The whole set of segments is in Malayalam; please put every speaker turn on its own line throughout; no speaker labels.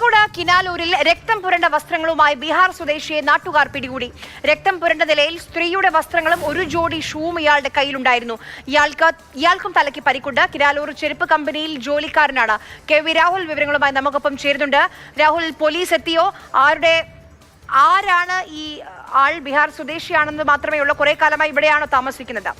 കോഴിക്കോട് കിനാലൂരിൽ രക്തം പുരണ്ട വസ്ത്രങ്ങളുമായി ബീഹാർ സ്വദേശിയെ നാട്ടുകാർ പിടികൂടി. രക്തം പുരണ്ട നിലയിൽ സ്ത്രീയുടെ വസ്ത്രങ്ങളും ഒരു ജോഡി ഷൂവും ഇയാളുടെ കയ്യിലുണ്ടായിരുന്നു. ഇയാൾക്ക് ഇയാൾക്കും തലയ്ക്ക് പരിക്കുണ്ട്. കിനാലൂർ ചെരുപ്പ് കമ്പനിയിൽ ജോലിക്കാരനാണ്. കെ വി രാഹുൽ വിവരങ്ങളുമായി നമുക്കൊപ്പം ചേരുന്നുണ്ട്. രാഹുൽ പോലീസ് എത്തിയോ? ആരുടെ ആരാണ് ഈ ആൾ ബീഹാർ സ്വദേശിയാണെന്ന് മാത്രമേ ഉള്ളൂ. കുറെ കാലമായി ഇവിടെയാണോ താമസിക്കുന്നത്.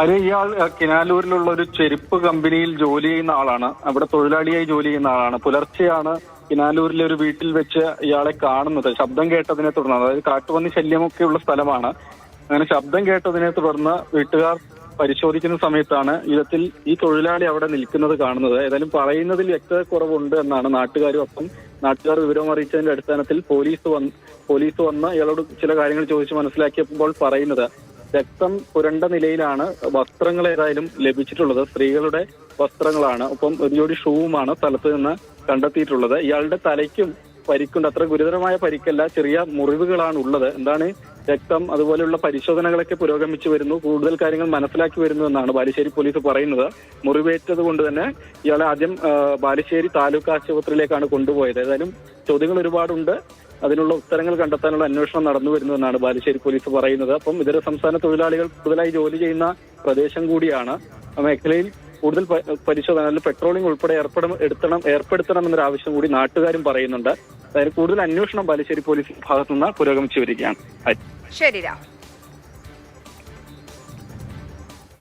അത് ഇയാൾ കിനാലൂരിലുള്ള ഒരു ചെരുപ്പ് കമ്പനിയിൽ ജോലി ചെയ്യുന്ന ആളാണ്. അവിടെ തൊഴിലാളിയായി ജോലി ചെയ്യുന്ന ആളാണ്. പുലർച്ചെയാണ് കിനാലൂരിലെ ഒരു വീട്ടിൽ വെച്ച് ഇയാളെ കാണുന്നത്. ശബ്ദം കേട്ടതിനെ തുടർന്ന് അതായത് കാട്ടുപന്നി ശല്യമൊക്കെ ഉള്ള സ്ഥലമാണ്. അങ്ങനെ ശബ്ദം കേട്ടതിനെ തുടർന്ന് വീട്ടുകാർ പരിശോധിക്കുന്ന സമയത്താണ് ഇതത്തിൽ ഈ തൊഴിലാളി അവിടെ നിൽക്കുന്നത് കാണുന്നത്. ഏതായാലും പറയുന്നതിൽ വ്യക്തത കുറവുണ്ട് എന്നാണ് നാട്ടുകാരും ഒപ്പം നാട്ടുകാർ വിവരം അറിയിച്ചതിന്റെ അടിസ്ഥാനത്തിൽ പോലീസ് വന്ന് പോലീസ് വന്ന് ഇയാളോട് ചില കാര്യങ്ങൾ ചോദിച്ച് മനസ്സിലാക്കിയപ്പോൾ പറയുന്നത്. രക്തം പുരണ്ട നിലയിലാണ് വസ്ത്രങ്ങൾ ഏതായാലും ലഭിച്ചിട്ടുള്ളത്. സ്ത്രീകളുടെ വസ്ത്രങ്ങളാണ്. ഒപ്പം ഒരു ജോഡി ഷൂവുമാണ് സ്ഥലത്ത് നിന്ന് കണ്ടെത്തിയിട്ടുള്ളത്. ഇയാളുടെ തലയ്ക്കും പരിക്കുണ്ട്. അത്ര ഗുരുതരമായ പരിക്കല്ല. ചെറിയ മുറിവുകളാണ് ഉള്ളത്. എന്താണ് രക്തം അതുപോലെയുള്ള പരിശോധനകളൊക്കെ പുരോഗമിച്ചു വരുന്നു. കൂടുതൽ കാര്യങ്ങൾ മനസ്സിലാക്കി വരുന്നു എന്നാണ് ബാലുശ്ശേരി പോലീസ് പറയുന്നത്. മുറിവേറ്റത് കൊണ്ട് തന്നെ ഇയാളെ ആദ്യം ബാലുശ്ശേരി താലൂക്ക് ആശുപത്രിയിലേക്കാണ് കൊണ്ടുപോയത്. ഏതായാലും ചോദ്യങ്ങൾ ഒരുപാടുണ്ട്. അതിനുള്ള ഉത്തരങ്ങൾ കണ്ടെത്താനുള്ള അന്വേഷണം നടന്നു വരുന്നതെന്നാണ് ബാലുശ്ശേരി പോലീസ് പറയുന്നത്. അപ്പം ഇതര സംസ്ഥാന തൊഴിലാളികൾ കൂടുതലായി ജോലി ചെയ്യുന്ന പ്രദേശം കൂടിയാണ്. മേഖലയിൽ കൂടുതൽ പരിശോധന അല്ലെങ്കിൽ പെട്രോളിംഗ് ഉൾപ്പെടെ ഏർപ്പെടും എടുത്തണം ഏർപ്പെടുത്തണം എന്നൊരു ആവശ്യം കൂടി നാട്ടുകാരും പറയുന്നുണ്ട്. അതായത് കൂടുതൽ അന്വേഷണം ബാലുശ്ശേരി പോലീസ് ഭാഗത്തുനിന്ന് പുരോഗമിച്ചു വരികയാണ്.
ശരി